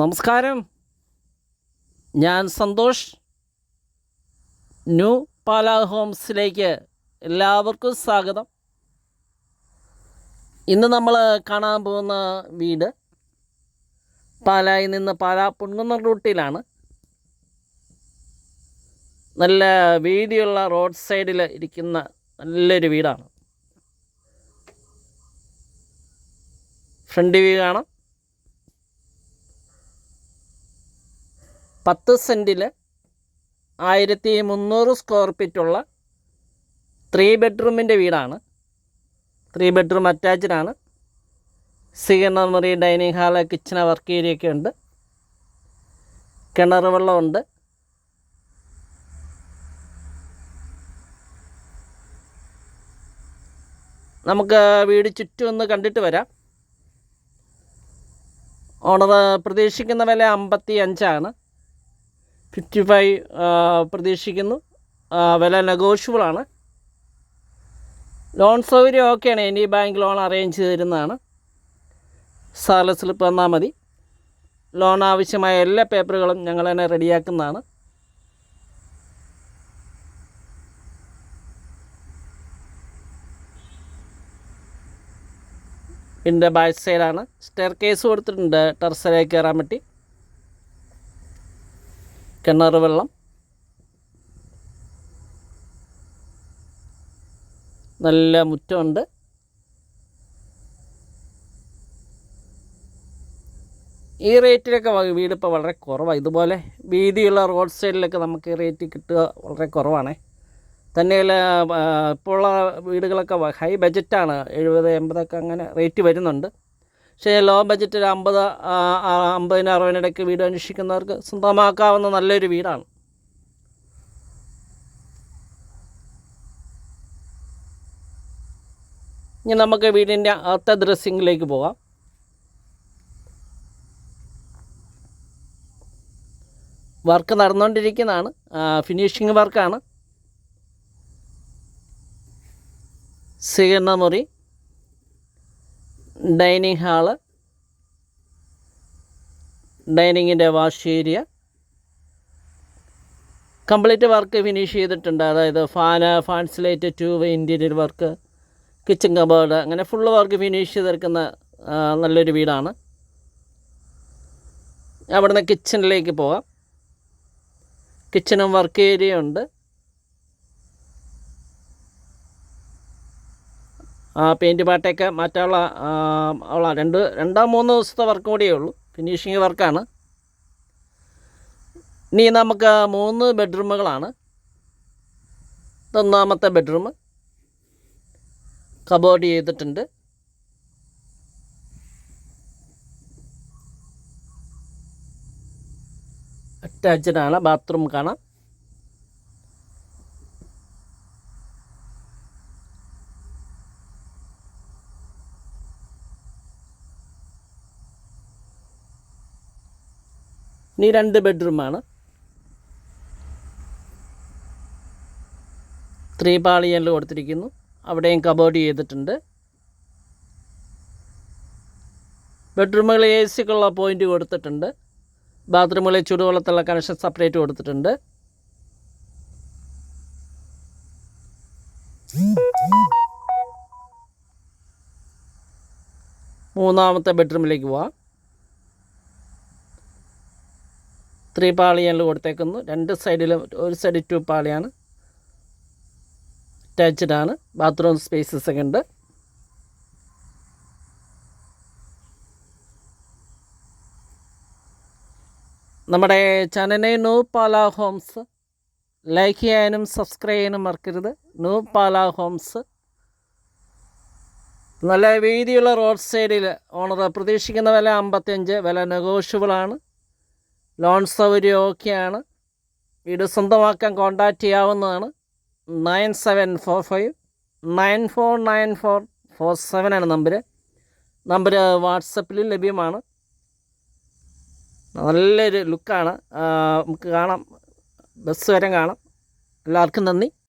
നമസ്കാരം. ഞാൻ സന്തോഷ്. ന്യൂ പാല ഹോംസിലേക്ക് എല്ലാവർക്കും സ്വാഗതം. ഇന്ന് നമ്മൾ കാണാൻ പോകുന്ന വീട് പാലായിൽ നിന്ന് പാല പുണ്ണുന്ന റൂട്ടിലാണ്. നല്ല വീതിയുള്ള റോഡ് സൈഡിൽ ഇരിക്കുന്ന നല്ലൊരു വീടാണ്. ഫ്രണ്ട് വ്യൂ കാണാം. പത്ത് സെന്റിൽ ആയിരത്തി മുന്നൂറ് സ്ക്വയർ ഫീറ്റുള്ള ത്രീ ബെഡ്റൂമിന്റെ വീടാണ്. ത്രീ ബെഡ്റൂം അറ്റാച്ച്ഡ് ആണ്. സ്വീകരണ മുറി dining hall kitchen work area ഒക്കെ ഉണ്ട്. കിണർ വെള്ളമുണ്ട് നമുക്ക് വീട് ചുറ്റും ഒന്ന് കണ്ടിട്ട് വരാം. ഓണർ പ്രതീക്ഷിക്കുന്ന വില അമ്പത്തി അഞ്ചാണ് ഫിഫ്റ്റി ഫൈവ് പ്രതീക്ഷിക്കുന്നു. വില നെഗോഷ്യബിളാണ് ലോൺ സൗകര്യം ഓക്കെയാണ് ഇനി ബാങ്ക് ലോൺ അറേഞ്ച് ചെയ്ത് തരുന്നതാണ് സാല സ്ലിപ്പ് തന്നാൽ മതി. ലോൺ ആവശ്യമായ എല്ലാ പേപ്പറുകളും ഞങ്ങൾ തന്നെ റെഡിയാക്കുന്നതാണ് ഇതിന്റെ ബാക്ക് സൈഡാണ് സ്റ്റെയർ കേസ് കൊടുത്തിട്ടുണ്ട്. ടെറസിലേക്ക് കയറാൻ പറ്റി. കിണർ വെള്ളം. നല്ല മുറ്റമുണ്ട്. ഈ റേറ്റിലൊക്കെ വീടിപ്പോൾ വളരെ കുറവാണ് ഇതുപോലെ വീതിയുള്ള റോഡ് സൈഡിലൊക്കെ നമുക്ക് ഈ റേറ്റ് കിട്ടുക വളരെ കുറവാണ്. തന്നെയല്ല ഇപ്പോഴുള്ള വീടുകളൊക്കെ ഹൈ ബജറ്റാണ് എഴുപത് എൺപതൊക്കെ അങ്ങനെ റേറ്റ് വരുന്നുണ്ട്. പക്ഷേ ലോ ബഡ്ജറ്റ് ഒരു അമ്പത് അമ്പതിന് അറുപതിനിടയ്ക്ക് വീട് അന്വേഷിക്കുന്നവർക്ക് സ്വന്തമാക്കാവുന്ന നല്ലൊരു വീടാണ്. ഇനി നമുക്ക് വീടിന്റെ അത്ത ഡ്രസ്സിങ്ങിലേക്ക് പോകാം വർക്ക് നടന്നുകൊണ്ടിരിക്കുന്നതാണ്. ഫിനിഷിങ് വർക്കാണ് സ്വീകരണ മുറി. Dining hall ഡൈനിങ്ങിന്റെ wash area. Complete work finish ചെയ്തിട്ടുണ്ട്. അതായത് fan ഫാൻസിലേറ്റ് tube interior work kitchen cupboard അങ്ങനെ ഫുള്ള് വർക്ക് ഫിനിഷ് ചെയ്തെടുക്കുന്ന നല്ലൊരു വീടാണ്. അവിടുന്ന് കിച്ചണിലേക്ക് പോവാം. കിച്ചണും വർക്ക് ഏരിയ ഉണ്ട്. പെയിന്റ് പാട്ടൊക്കെ മാറ്റാനുള്ള ഉള്ള രണ്ട് രണ്ടോ മൂന്ന് ദിവസത്തെ വർക്ക് കൂടിയേ ഉള്ളൂ. ഫിനിഷിങ് വർക്കാണ് ഇനി നമുക്ക് മൂന്ന് ബെഡ്റൂമുകളാണ് ഇതൊന്നാമത്തെ ബെഡ്റൂം കബോർഡ് ചെയ്തിട്ടുണ്ട്. അറ്റാച്ച്ഡ് ആണ് ബാത്റൂം കാണാം. ഇനി രണ്ട് ബെഡ്റൂമാണ്. ത്രീ പാളിയൽ കൊടുത്തിരിക്കുന്നു. അവിടെയും കബോർഡ് ചെയ്തിട്ടുണ്ട്. ബെഡ്റൂമുകളിൽ എ സിക്കുള്ള പോയിന്റ് കൊടുത്തിട്ടുണ്ട്. ബാത്റൂമുകളിൽ ചൂടുവെള്ളത്തുള്ള കണക്ഷൻ സെപ്പറേറ്റ് കൊടുത്തിട്ടുണ്ട്. മൂന്നാമത്തെ ബെഡ്റൂമിലേക്ക് പോവാം. ത്രീ പാളിയാണ് കൊടുത്തേക്കുന്നു. രണ്ട് സൈഡിലും ഒരു സൈഡ് ടു പാളിയാണ് അറ്റാച്ച്ഡ് ആണ്. ബാത്റൂം സ്പേസസ് ഒക്കെ ഉണ്ട്. നമ്മുടെ ചാനലിനെ നൂ പാല ഹോംസ് ലൈക്ക് ചെയ്യാനും സബ്സ്ക്രൈബ് ചെയ്യാനും മറക്കരുത്. നൂ പാല ഹോംസ് നല്ല വീതിയുള്ള റോഡ് സൈഡിൽ ഓണർ പ്രതീക്ഷിക്കുന്ന വില അമ്പത്തിയഞ്ച്. വില നെഗോഷ്യബിളാണ് ലോൺ സൗകര്യം ഓക്കെയാണ് വീട് സ്വന്തമാക്കാൻ കോൺടാക്റ്റ് ചെയ്യാവുന്നതാണ്. Nine seven four five nine four nine four four seven ആണ് നമ്പർ നമ്പർ വാട്സപ്പിൽ ലഭ്യമാണ്. നല്ലൊരു ലുക്കാണ് നമുക്ക് കാണാം. ബസ് വരെ കാണാം. എല്ലാവർക്കും നന്ദി.